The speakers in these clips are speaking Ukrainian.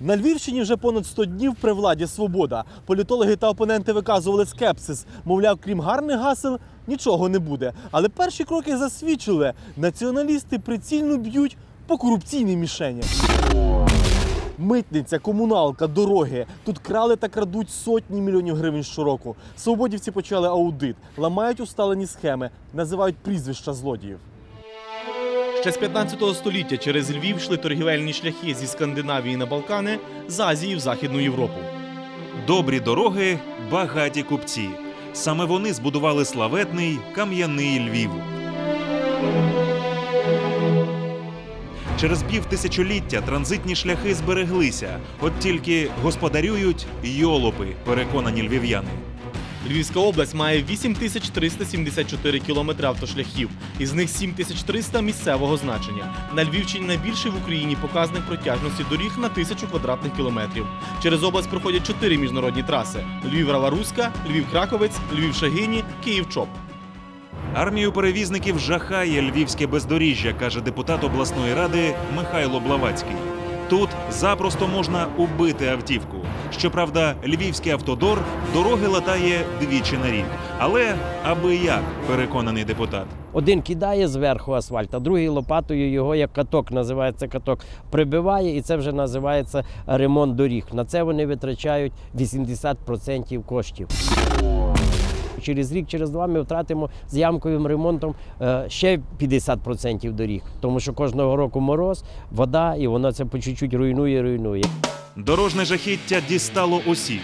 На Львівщині вже понад 100 днів при владі свобода. Політологи та опоненти виказували скепсис. Мовляв, крім гарних гасел, нічого не буде. Але перші кроки засвідчили: націоналісти прицільно б'ють по корупційній мішені. Митниця, комуналка, дороги. Тут крали та крадуть сотні мільйонів гривень щороку. Свободівці почали аудит, ламають усталені схеми, називають прізвища злодіїв. Ще з 15 століття через Львів йшли торгівельні шляхи зі Скандинавії на Балкани, з Азії в Західну Європу. Добрі дороги, багаті купці. Саме вони збудували славетний кам'яний Львів. Через півтисячоліття транзитні шляхи збереглися, от тільки господарюють йолопи, переконані львів'яни. Львівська область має 8374 кілометри автошляхів, із них 7300 місцевого значення. На Львівщині найбільший в Україні показник протяжності доріг на тисячу квадратних кілометрів. Через область проходять чотири міжнародні траси: Львів-Раваруська, Львів-Краковець, Львів-Шагині, Київ-Чоп. Армію перевізників жахає львівське бездоріжжя, каже депутат обласної ради Михайло Блавацький. Тут запросто можна убити автівку. Щоправда, львівський автодор дороги латає двічі на рік. Але аби як, переконаний депутат. Один кидає зверху асфальт, а другий лопатою його, як каток називається каток, прибиває, і це вже називається ремонт доріг. На це вони витрачають 80% коштів. Через рік, через два ми втратимо з ямковим ремонтом е, ще 50% доріг, тому що кожного року мороз, вода, і воно це по чуть-чуть руйнує, руйнує. Дорожне жахіття дістало усіх.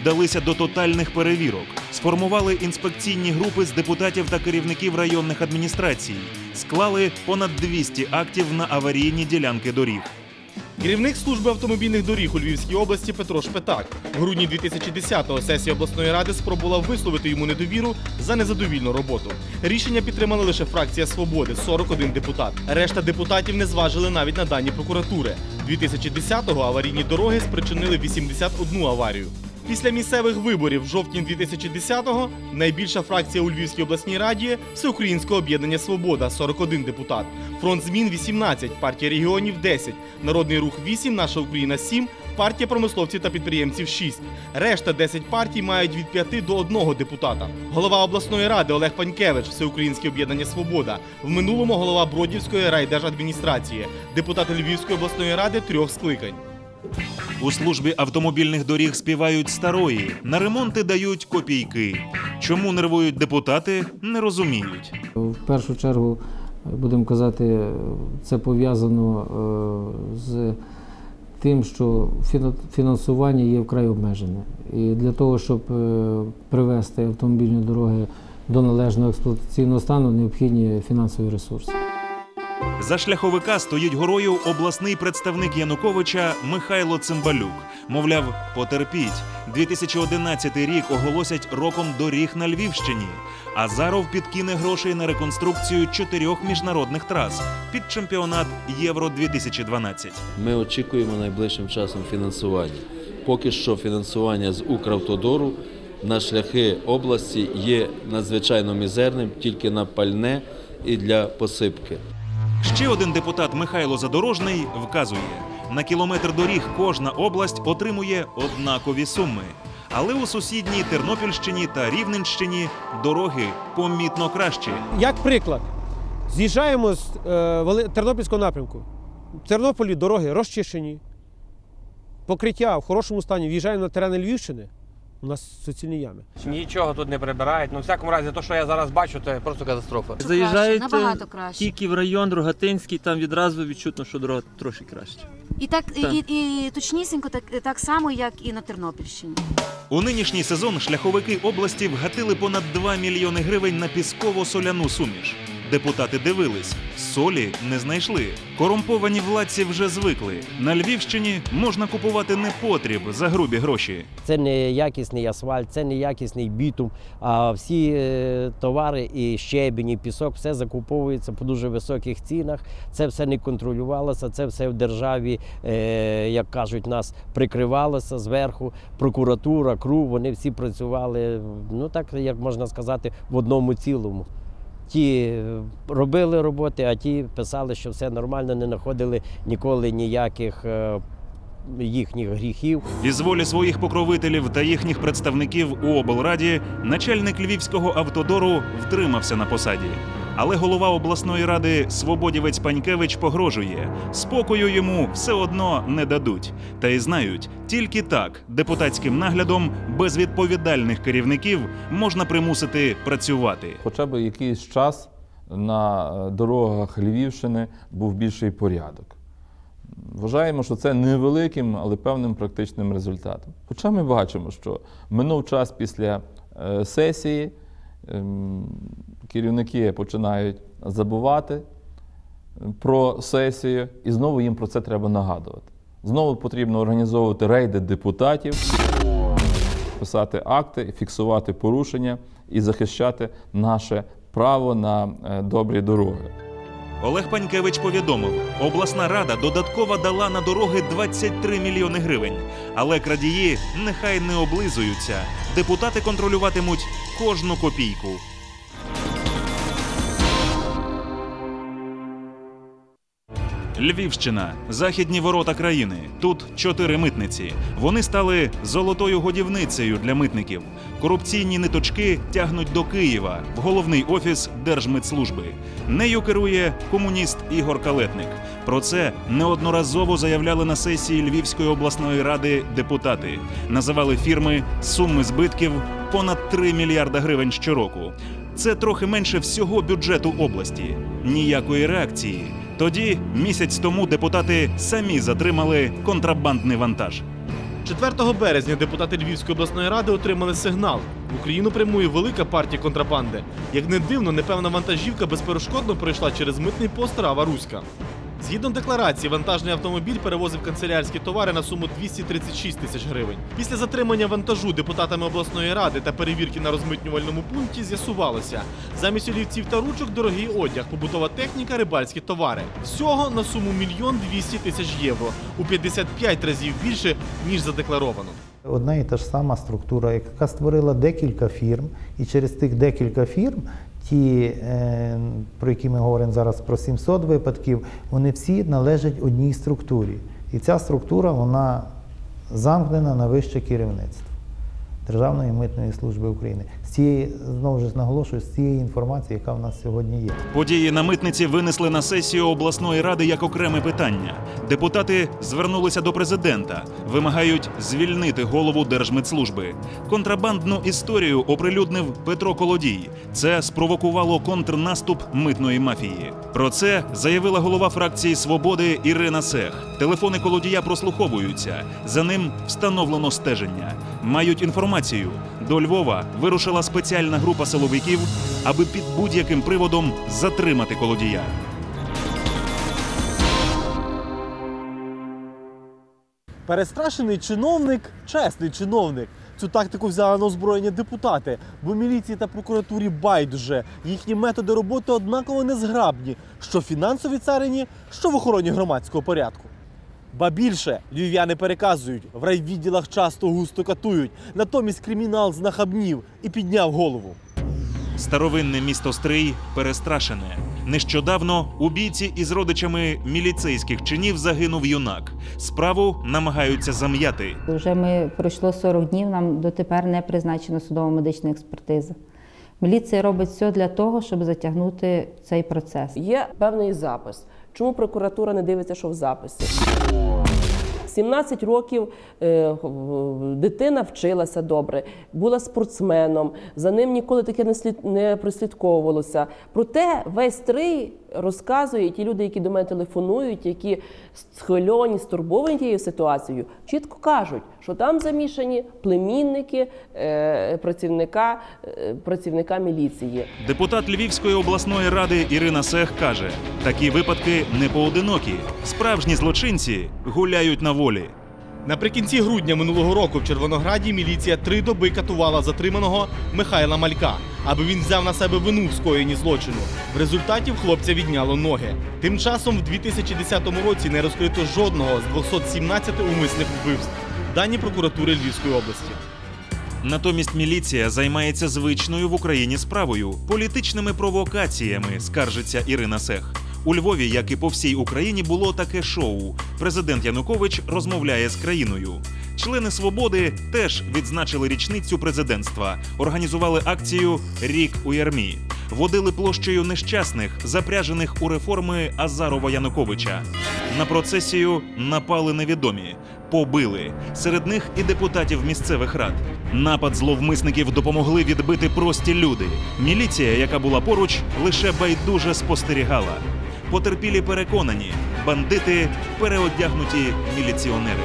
Вдалися до тотальних перевірок, сформували інспекційні групи з депутатів та керівників районних адміністрацій, склали понад 200 актів на аварійні ділянки доріг. Керівник служби автомобільних доріг у Львівській області Петро Шпетак. В грудні 2010-го сесія обласної ради спробувала висловити йому недовіру за незадовільну роботу. Рішення підтримала лише фракція Свободи 41 депутат. Решта депутатів не зважили навіть на дані прокуратури. 2010-го аварійні дороги спричинили 81 аварію. Після місцевих виборів в жовтні 2010-го найбільша фракція у Львівській обласній раді Всеукраїнського об'єднання Свобода 41 депутат. Фронт змін 18, партія регіонів 10, Народний рух 8, Наша Україна 7, партія промисловців та підприємців 6. Решта 10 партій мають від 5 до 1 депутата. Голова обласної ради Олег Панькевич, Всеукраїнське об'єднання Свобода. В минулому голова Бродівської райдержадміністрації, депутат Львівської обласної ради трьох скликань. У службі автомобільних доріг співають старої, на ремонти дають копійки. Чому нервують депутати, не розуміють. В першу чергу, будемо казати, це пов'язано е, з тим, що фіна- фінансування є вкрай обмежене. І для того, щоб е, привести автомобільні дороги до належного експлуатаційного стану, необхідні фінансові ресурси. За шляховика стоїть горою обласний представник Януковича Михайло Цимбалюк. Мовляв, потерпіть. 2011 рік оголосять роком доріг на Львівщині. Азаров підкине грошей на реконструкцію чотирьох міжнародних трас під чемпіонат Євро 2012. Ми очікуємо найближчим часом фінансування. Поки що фінансування з Укравтодору на шляхи області є надзвичайно мізерним тільки на пальне і для посипки. Ще один депутат Михайло Задорожний вказує: на кілометр доріг кожна область отримує однакові суми. Але у сусідній Тернопільщині та Рівненщині дороги помітно кращі. Як приклад, з'їжджаємо з е, Тернопільського напрямку. В Тернополі дороги розчищені, покриття в хорошому стані. В'їжджаємо на терени Львівщини, у нас суцільні ями. Нічого тут не прибирають. Ну, в всякому разі, те, що я зараз бачу, це просто катастрофа. Заїжджаєте набагато краще. тільки в район Рогатинський, там відразу відчутно, що дорога трошки краще. І так, Так. І, і точнісінько, так, так само, як і на Тернопільщині. У нинішній сезон шляховики області вгатили понад 2 мільйони гривень на пісково-соляну суміш. Депутати дивились, солі не знайшли. Корумповані владці вже звикли. На Львівщині можна купувати непотріб за грубі гроші. Це не якісний асфальт, це не якісний бітум, а всі е, товари і щебінь, і пісок, все закуповується по дуже високих цінах. Це все не контролювалося, це все в державі, е, як кажуть, нас прикривалося зверху. Прокуратура, КРУ, вони всі працювали, ну так як можна сказати, в одному цілому. Ті е, робили роботи, а ті писали, що все нормально, не знаходили ніколи ніяких е, їхніх гріхів. Із волі своїх покровителів та їхніх представників у облраді начальник львівського автодору втримався на посаді. Але голова обласної ради Свободівець Панькевич погрожує. Спокою йому все одно не дадуть. Та й знають, тільки так депутатським наглядом безвідповідальних керівників можна примусити працювати. Хоча б якийсь час на е, дорогах Львівщини був більший порядок. Вважаємо, що це невеликим, але певним практичним результатом. Хоча ми бачимо, що минув час після е, сесії, ем, керівники починають забувати про сесію, і знову їм про це треба нагадувати. Знову потрібно організовувати рейди депутатів, писати акти, фіксувати порушення і захищати наше право на е, добрі дороги. Олег Панькевич повідомив, обласна рада додатково дала на дороги 23 мільйони гривень. Але крадії нехай не облизуються. Депутати контролюватимуть кожну копійку. Львівщина, західні ворота країни. Тут чотири митниці. Вони стали золотою годівницею для митників. Корупційні ниточки тягнуть до Києва в головний офіс Держмитслужби. Нею керує комуніст Ігор Калетник. Про це неодноразово заявляли на сесії Львівської обласної ради депутати. Називали фірми суми збитків понад 3 мільярда гривень щороку. Це трохи менше всього бюджету області. Ніякої реакції. Тоді, місяць тому, депутати самі затримали контрабандний вантаж. 4 березня депутати Львівської обласної ради отримали сигнал. В Україну прямує велика партія контрабанди. Як не дивно, непевна вантажівка безперешкодно пройшла через митний пост Рава Руська. Згідно декларації, вантажний автомобіль перевозив канцелярські товари на суму 236 тисяч гривень. Після затримання вантажу депутатами обласної ради та перевірки на розмитнювальному пункті з'ясувалося, замість олівців та ручок дорогий одяг, побутова техніка, рибальські товари. Всього на суму мільйон 200 тисяч євро у 55 разів більше ніж задекларовано. Одна і та ж сама структура, яка створила декілька фірм, і через тих декілька фірм, ті, е, про які ми говоримо зараз про 700 випадків, вони всі належать одній структурі. І ця структура вона замкнена на вище керівництво Державної митної служби України. Цієї, знову ж наголошую, з цієї інформації, яка в нас сьогодні є. Події на митниці винесли на сесію обласної ради як окреме питання. Депутати звернулися до президента, вимагають звільнити голову Держмитслужби. Контрабандну історію оприлюднив Петро Колодій. Це спровокувало контрнаступ митної мафії. Про це заявила голова фракції Свободи Ірина Сех. Телефони Колодія прослуховуються. За ним встановлено стеження. Мають інформацію. До Львова вирушила спеціальна група силовиків, аби під будь-яким приводом затримати колодія. Перестрашений чиновник, чесний чиновник. Цю тактику взяли на озброєння депутати, бо міліції та прокуратурі байдуже. Їхні методи роботи однаково незграбні, що в фінансовій царині, що в охороні громадського порядку. Ба більше львів'яни переказують, в райвідділах часто густо катують, натомість кримінал знахабнів і підняв голову. Старовинне місто Стрий перестрашене. Нещодавно у бійці із родичами міліцейських чинів загинув юнак. Справу намагаються зам'яти. Вже ми пройшло 40 днів, нам дотепер не призначена судово медична експертиза. Міліція робить все для того, щоб затягнути цей процес. Є певний запис. Чому прокуратура не дивиться, що в записі? 17 років е, дитина вчилася добре, була спортсменом, за ним ніколи таке не, слід, не прослідковувалося. Проте весь стрий розказує, ті люди, які до мене телефонують, які схвильовані, стурбовані тією ситуацією, чітко кажуть, що там замішані племінники е, працівника, е, працівника міліції. Депутат Львівської обласної ради Ірина Сех каже: такі випадки не поодинокі. Справжні злочинці гуляють на волі. Наприкінці грудня минулого року в Червонограді міліція три доби катувала затриманого Михайла Малька, аби він взяв на себе вину в скоєнні злочину. В результаті в хлопця відняло ноги. Тим часом в 2010 році не розкрито жодного з 217 умисних вбивств. Дані прокуратури Львівської області. Натомість міліція займається звичною в Україні справою політичними провокаціями, скаржиться Ірина Сех. У Львові, як і по всій Україні, було таке шоу. Президент Янукович розмовляє з країною. Члени свободи теж відзначили річницю президентства, організували акцію Рік у ярмі, водили площею нещасних, запряжених у реформи Азарова Януковича. На процесію напали невідомі, побили. Серед них і депутатів місцевих рад. Напад зловмисників допомогли відбити прості люди. Міліція, яка була поруч, лише байдуже спостерігала. Потерпілі переконані, бандити переодягнуті міліціонери.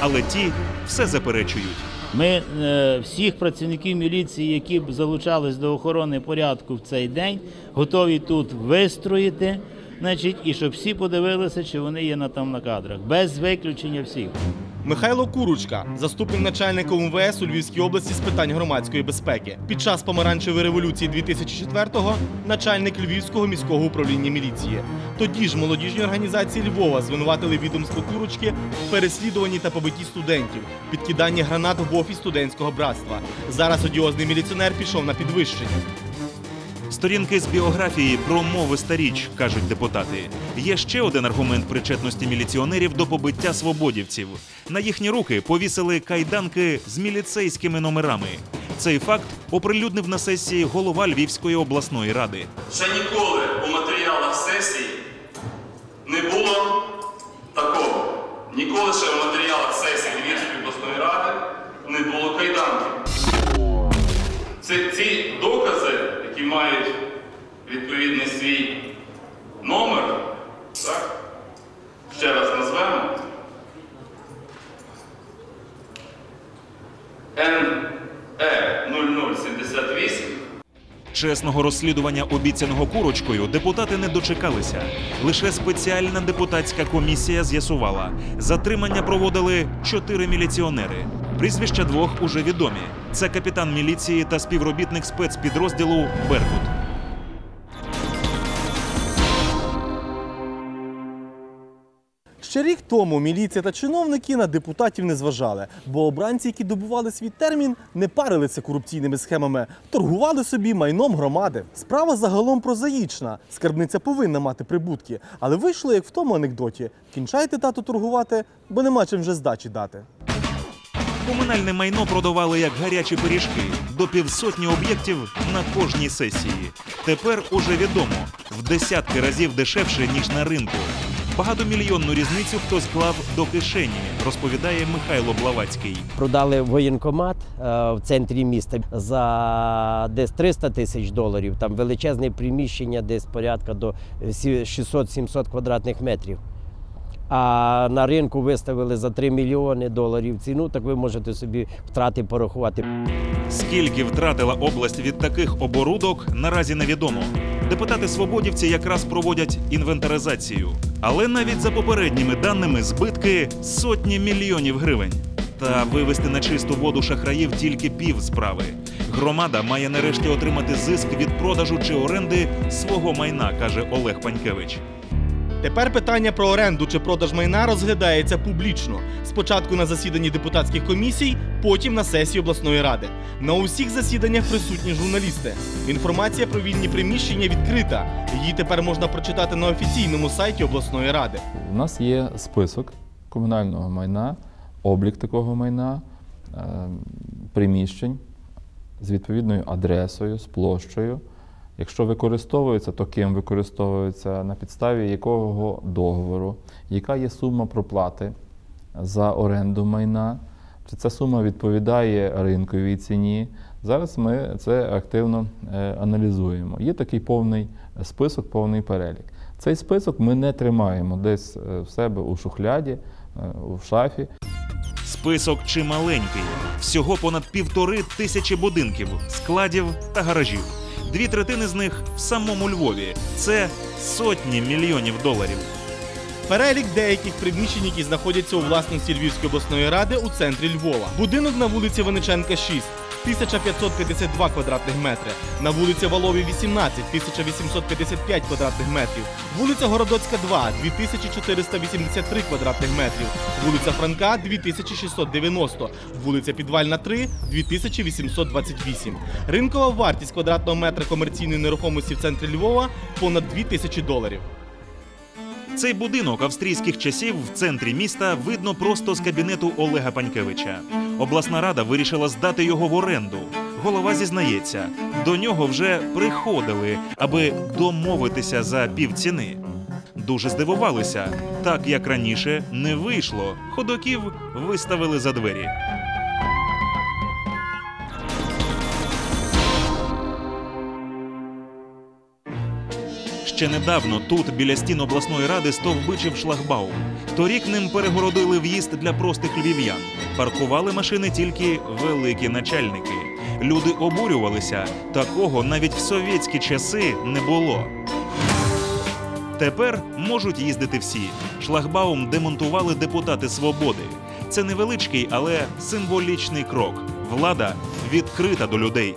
Але ті все заперечують. Ми е, всіх працівників міліції, які б залучались до охорони порядку в цей день, готові тут вистроїти, значить, і щоб всі подивилися, чи вони є на там на кадрах, без виключення всіх. Михайло Куручка, заступник начальника УМВС у Львівській області з питань громадської безпеки. Під час помаранчевої революції 2004-го начальник Львівського міського управління міліції. Тоді ж молодіжні організації Львова звинуватили відомство Курочки в переслідуванні та побитті студентів, підкиданні гранат в офіс студентського братства. Зараз одіозний міліціонер пішов на підвищення. Сторінки з біографії про мови старіч, кажуть депутати. Є ще один аргумент причетності міліціонерів до побиття свободівців. На їхні руки повісили кайданки з міліцейськими номерами. Цей факт оприлюднив на сесії голова Львівської обласної ради. Ще ніколи у матеріалах сесії не було такого. Ніколи ще в матеріалах сесії Львівської обласної ради не було кайданків. Це ці які мають відповідний свій номер, так? ще раз назвемо. НЕ 0078 Чесного розслідування обіцяного курочкою депутати не дочекалися. Лише спеціальна депутатська комісія з'ясувала, затримання проводили чотири міліціонери. Прізвища двох уже відомі: це капітан міліції та співробітник спецпідрозділу Беркут. Ще рік тому міліція та чиновники на депутатів не зважали, бо обранці, які добували свій термін, не парилися корупційними схемами, торгували собі майном громади. Справа загалом прозаїчна. Скарбниця повинна мати прибутки, але вийшло як в тому анекдоті: кінчайте тато торгувати, бо нема чим вже здачі дати. Комунальне майно продавали як гарячі пиріжки до півсотні об'єктів на кожній сесії. Тепер уже відомо в десятки разів дешевше ніж на ринку. Багатомільйонну різницю хтось клав до кишені, розповідає Михайло Блавацький. Продали воєнкомат е, в центрі міста за десь 300 тисяч доларів. Там величезне приміщення, десь порядка до сі- 600-700 квадратних метрів. А на ринку виставили за 3 мільйони доларів ціну, так ви можете собі втрати порахувати. Скільки втратила область від таких оборудок, наразі невідомо. Депутати свободівці якраз проводять інвентаризацію. Але навіть за попередніми даними збитки сотні мільйонів гривень. Та вивести на чисту воду шахраїв тільки пів справи. Громада має нарешті отримати зиск від продажу чи оренди свого майна, каже Олег Панькевич. Тепер питання про оренду чи продаж майна розглядається публічно. Спочатку на засіданні депутатських комісій, потім на сесії обласної ради. На усіх засіданнях присутні журналісти. Інформація про вільні приміщення відкрита. Її тепер можна прочитати на офіційному сайті обласної ради. У нас є список комунального майна, облік такого майна, е, приміщень з відповідною адресою, з площею. Якщо використовується, то ким використовується, на підставі якого договору, яка є сума проплати за оренду майна, чи ця сума відповідає ринковій ціні. Зараз ми це активно е, аналізуємо. Є такий повний список, повний перелік. Цей список ми не тримаємо десь е, в себе у шухляді, е, у шафі. Список чималенький. Всього понад півтори тисячі будинків, складів та гаражів. Дві третини з них в самому Львові. Це сотні мільйонів доларів. Перелік деяких приміщень, які знаходяться у власності Львівської обласної ради у центрі Львова. Будинок на вулиці Вениченка 6. 1552 квадратних метри. На вулиці Валові 18 1855 квадратних метрів. Вулиця Городоцька 2 2483 квадратних метрів. Вулиця Франка 2690. Вулиця Підвальна 3 2828. Ринкова вартість квадратного метра комерційної нерухомості в центрі Львова понад 2000 доларів. Цей будинок австрійських часів в центрі міста видно просто з кабінету Олега Панькевича. Обласна рада вирішила здати його в оренду. Голова зізнається, до нього вже приходили, аби домовитися за півціни. Дуже здивувалися, так як раніше не вийшло. Ходоків виставили за двері. Ще недавно тут, біля стін обласної ради, стовбичив шлагбаум. Торік ним перегородили в'їзд для простих львів'ян. Паркували машини тільки великі начальники. Люди обурювалися. Такого навіть в совєтські часи не було. Тепер можуть їздити всі. Шлагбаум демонтували депутати свободи. Це невеличкий, але символічний крок. Влада відкрита до людей.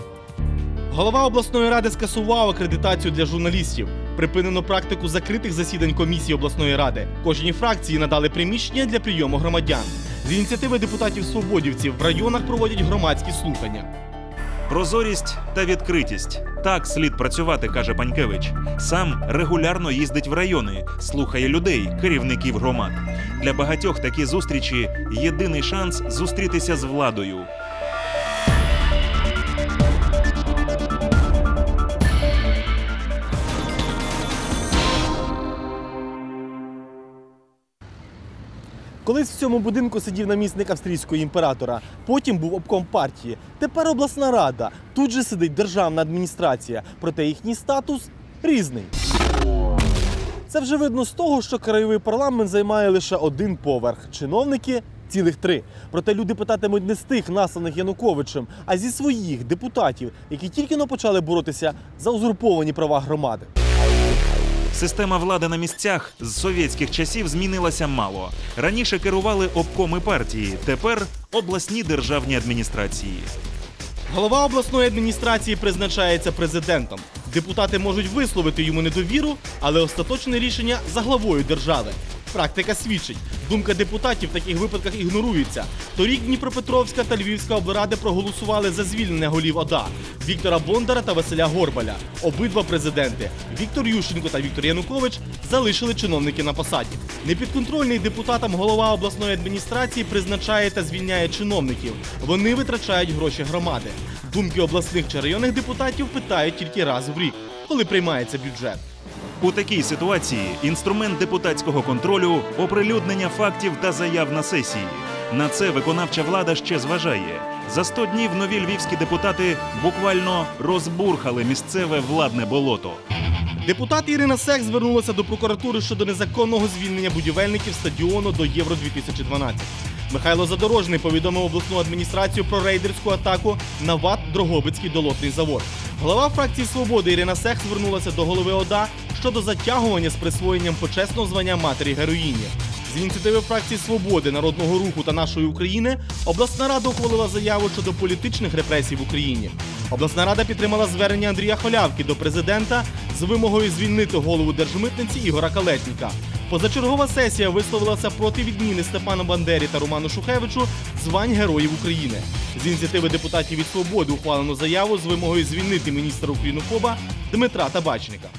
Голова обласної ради скасував акредитацію для журналістів. Припинено практику закритих засідань комісії обласної ради. Кожній фракції надали приміщення для прийому громадян. З ініціативи депутатів свободівців в районах проводять громадські слухання. Прозорість та відкритість. Так слід працювати, каже Панькевич. Сам регулярно їздить в райони, слухає людей, керівників громад. Для багатьох такі зустрічі єдиний шанс зустрітися з владою. Колись в цьому будинку сидів намісник австрійського імператора, потім був обком партії. Тепер обласна рада. Тут же сидить державна адміністрація, проте їхній статус різний. Це вже видно з того, що краєвий парламент займає лише один поверх. Чиновники цілих три. Проте люди питатимуть не з тих, насланих Януковичем, а зі своїх депутатів, які тільки но почали боротися за узурповані права громади. Система влади на місцях з совєтських часів змінилася мало. Раніше керували обкоми партії, тепер обласні державні адміністрації. Голова обласної адміністрації призначається президентом. Депутати можуть висловити йому недовіру, але остаточне рішення за главою держави. Практика свідчить, думка депутатів в таких випадках ігнорується. Торік Дніпропетровська та Львівська облради проголосували за звільнення голів ОДА Віктора Бондара та Василя Горбаля. Обидва президенти Віктор Ющенко та Віктор Янукович залишили чиновники на посаді. Непідконтрольний депутатам голова обласної адміністрації призначає та звільняє чиновників. Вони витрачають гроші громади. Думки обласних чи районних депутатів питають тільки раз в рік, коли приймається бюджет. У такій ситуації інструмент депутатського контролю оприлюднення фактів та заяв на сесії. На це виконавча влада ще зважає. За 100 днів нові львівські депутати буквально розбурхали місцеве владне болото. Депутат Ірина Сех звернулася до прокуратури щодо незаконного звільнення будівельників стадіону до Євро 2012. Михайло Задорожний повідомив обласну адміністрацію про рейдерську атаку на ВАТ Дрогобицький долотний завод. Голова фракції Свободи Ірина Сех звернулася до голови ОДА щодо затягування з присвоєнням почесного звання матері героїні. З ініціативи фракції Свободи, Народного руху та нашої України обласна рада ухвалила заяву щодо політичних репресій в Україні. Обласна рада підтримала звернення Андрія Холявки до президента з вимогою звільнити голову держмитниці Ігора Калетніка. Позачергова сесія висловилася проти відміни Степану Бандері та Роману Шухевичу звань Героїв України. З ініціативи депутатів від свободи ухвалено заяву з вимогою звільнити міністра Українофоба Дмитра Табачника.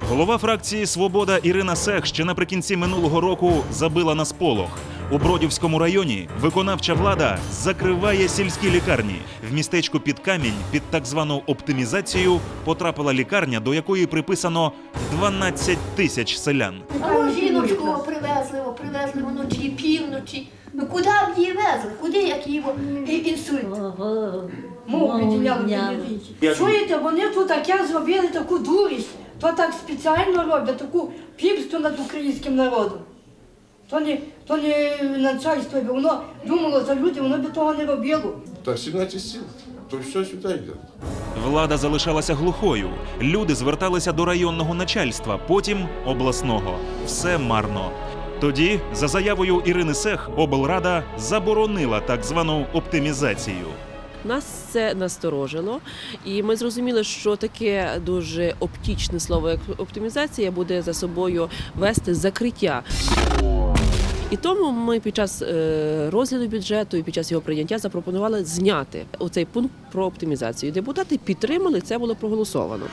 Голова фракції Свобода Ірина Сех ще наприкінці минулого року забила на сполох. У Бродівському районі виконавча влада закриває сільські лікарні. В містечку під камінь під так звану оптимізацію потрапила лікарня, до якої приписано 12 тисяч селян. А жіночку привезли, привезли вночі, півночі. Ну куди б її везли? Куди як її інсульт? Мов відділяли Чуєте, вони тут таке зробили таку дурість, то так спеціально роблять, таку піпсту над українським народом. То не, то не начальство, бо воно думало за люди, воно би того не робило. Так, 17 сил, то все сюда идет. Влада залишалася глухою. Люди зверталися до районного начальства, потім обласного. Все марно. Тоді, за заявою Ірини Сех, облрада заборонила так звану оптимізацію. Нас це насторожило, і ми зрозуміли, що таке дуже оптічне слово, як оптимізація, буде за собою вести закриття. І тому ми під час е, розгляду бюджету і під час його прийняття запропонували зняти оцей пункт про оптимізацію. Депутати підтримали, це було проголосовано.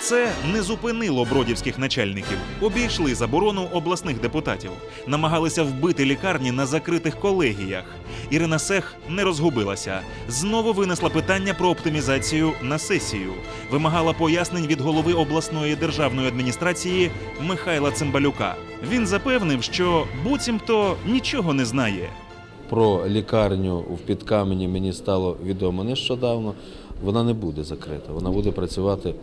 Це не зупинило бродівських начальників. Обійшли заборону обласних депутатів, намагалися вбити лікарні на закритих колегіях. Ірина Сех не розгубилася. Знову винесла питання про оптимізацію на сесію. Вимагала пояснень від голови обласної державної адміністрації Михайла Цимбалюка. Він запевнив, що буцімто нічого не знає. Про лікарню в Підкамені мені стало відомо нещодавно. Вона не буде закрита, вона буде працювати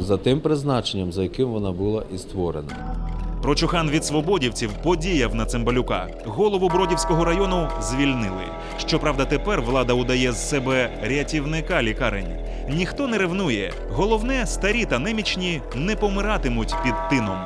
за тим призначенням, за яким вона була і створена. Прочухан від свободівців подіяв на Цимбалюка. Голову Бродівського району звільнили. Щоправда, тепер влада удає з себе рятівника лікарень. Ніхто не ревнує. Головне, старі та немічні не помиратимуть під тином.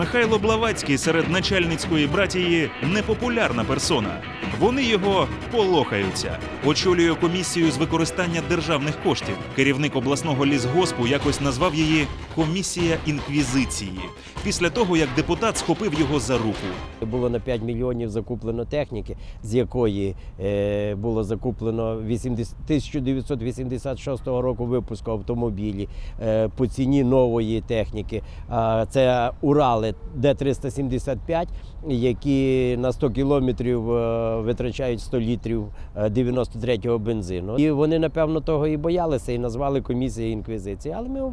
Михайло Блавацький серед начальницької братії непопулярна персона. Вони його полохаються. Очолює комісію з використання державних коштів. Керівник обласного лісгоспу якось назвав її комісія інквізиції. Після того як депутат схопив його за руку. Було на 5 мільйонів закуплено техніки, з якої е, було закуплено 80, 1986 року випуску автомобілі е, по ціні нової техніки. А це Урали Д-375, які на 100 кілометрів е, витрачають 100 літрів е, 93-го бензину. І вони, напевно, того і боялися, і назвали комісією інквізиції. Але ми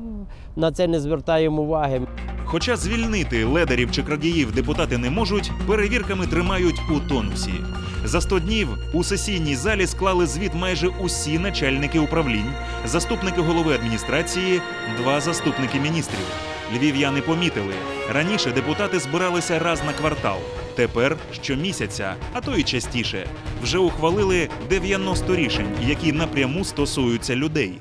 на це не звертаємо уваги. Хоча звільнити ледерів чи крадіїв депутати не можуть, перевірками тримають у тонусі. За 100 днів у сесійній залі склали звіт майже усі начальники управлінь, заступники голови адміністрації, два заступники міністрів. Львів'яни помітили, раніше депутати збиралися раз на квартал. Тепер щомісяця, а то й частіше, вже ухвалили 90 рішень, які напряму стосуються людей.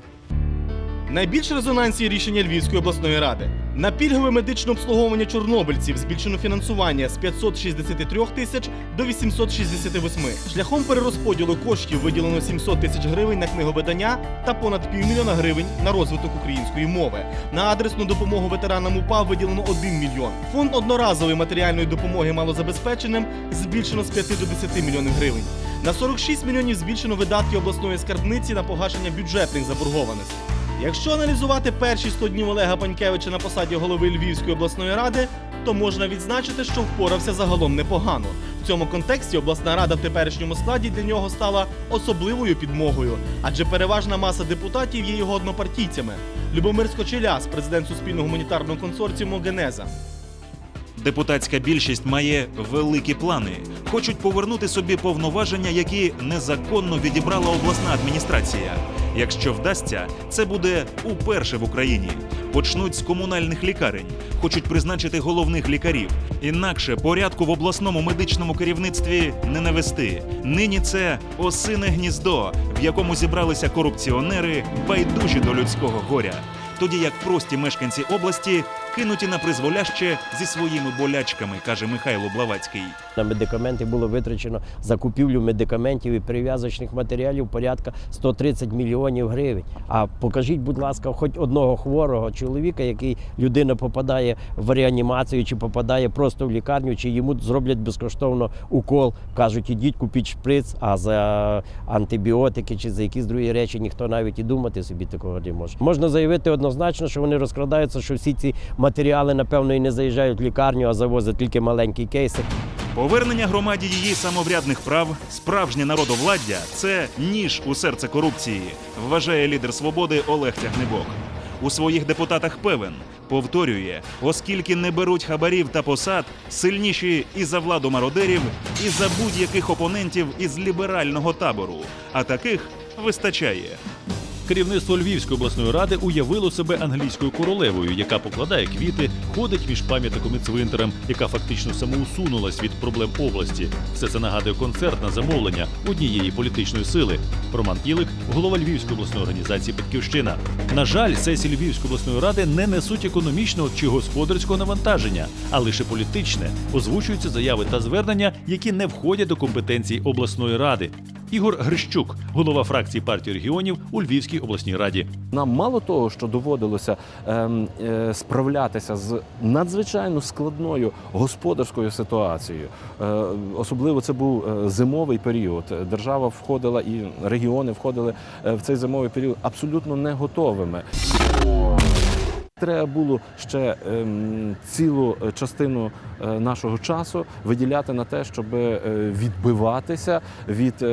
Найбільш резонансні рішення Львівської обласної ради. На пільгове медичне обслуговування чорнобильців збільшено фінансування з 563 тисяч до 868. Шляхом перерозподілу коштів виділено 700 тисяч гривень на книговидання та понад півмільйона гривень на розвиток української мови. На адресну допомогу ветеранам УПА виділено 1 мільйон. Фонд одноразової матеріальної допомоги малозабезпеченим збільшено з 5 до 10 мільйонів гривень. На 46 мільйонів збільшено видатки обласної скарбниці на погашення бюджетних заборгованостей. Якщо аналізувати перші 100 днів Олега Панькевича на посаді голови Львівської обласної ради, то можна відзначити, що впорався загалом непогано. В цьому контексті обласна рада в теперішньому складі для нього стала особливою підмогою, адже переважна маса депутатів є його однопартійцями. Любомир Скочеляс, президент Суспільного гуманітарного консорціуму Генеза. Депутатська більшість має великі плани. Хочуть повернути собі повноваження, які незаконно відібрала обласна адміністрація. Якщо вдасться, це буде уперше в Україні. Почнуть з комунальних лікарень, хочуть призначити головних лікарів. Інакше порядку в обласному медичному керівництві не навести. Нині це осине гніздо, в якому зібралися корупціонери, байдужі до людського горя. Тоді як прості мешканці області кинуті на призволяще зі своїми болячками, каже Михайло Блавацький. На медикаменти було витрачено закупівлю медикаментів і прив'язочних матеріалів порядка 130 мільйонів гривень. А покажіть, будь ласка, хоч одного хворого чоловіка, який людина попадає в реанімацію, чи попадає просто в лікарню, чи йому зроблять безкоштовно укол. Кажуть, ідіть купіть шприц, а за антибіотики чи за якісь другі речі ніхто навіть і думати собі такого не може. Можна заявити однозначно, що вони розкрадаються, що всі ці матеріали, напевно, і не заїжджають в лікарню, а завозять тільки маленькі кейси. Повернення громаді її самоврядних прав, справжнє народовладдя це ніж у серце корупції, вважає лідер свободи Олег Тягнебок. У своїх депутатах певен, повторює, оскільки не беруть хабарів та посад, сильніші і за владу мародерів, і за будь-яких опонентів із ліберального табору. А таких вистачає. Керівництво Львівської обласної ради уявило себе англійською королевою, яка покладає квіти, ходить між пам'ятником і цвинтарем, яка фактично самоусунулась від проблем області. Все це нагадує концерт на замовлення однієї політичної сили. Роман Кілик, голова Львівської обласної організації Батьківщина. На жаль, сесії Львівської обласної ради не несуть економічного чи господарського навантаження, а лише політичне. Озвучуються заяви та звернення, які не входять до компетенції обласної ради. Ігор Грищук, голова фракції партії регіонів у Львівській обласній раді. Нам мало того, що доводилося ем, е, справлятися з надзвичайно складною господарською ситуацією. Е, особливо це був е, зимовий період. Держава входила і регіони входили е, в цей зимовий період абсолютно не готовими. Треба було ще ем, цілу е, частину е, нашого часу виділяти на те, щоб е, відбиватися від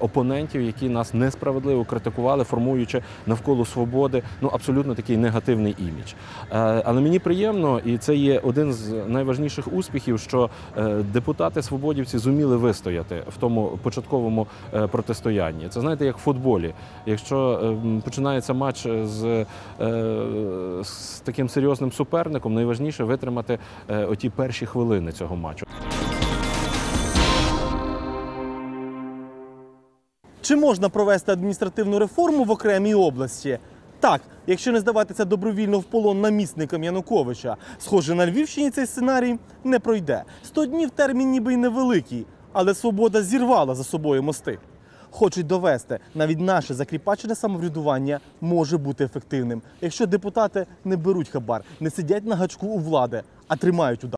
опонентів, які нас несправедливо критикували, формуючи навколо свободи ну абсолютно такий негативний імідж. Але мені приємно, і це є один з найважніших успіхів, що депутати свободівці зуміли вистояти в тому початковому протистоянні. Це знаєте, як в футболі. Якщо ем, починається матч з з таким серйозним суперником, найважніше витримати е, оті перші хвилини цього матчу. Чи можна провести адміністративну реформу в окремій області? Так, якщо не здаватися добровільно в полон намісникам Януковича. Схоже, на Львівщині цей сценарій не пройде. 100 днів термін ніби й невеликий, але свобода зірвала за собою мости. Хочуть довести, навіть наше закріпачене самоврядування може бути ефективним, якщо депутати не беруть хабар, не сидять на гачку у влади, а тримають удар.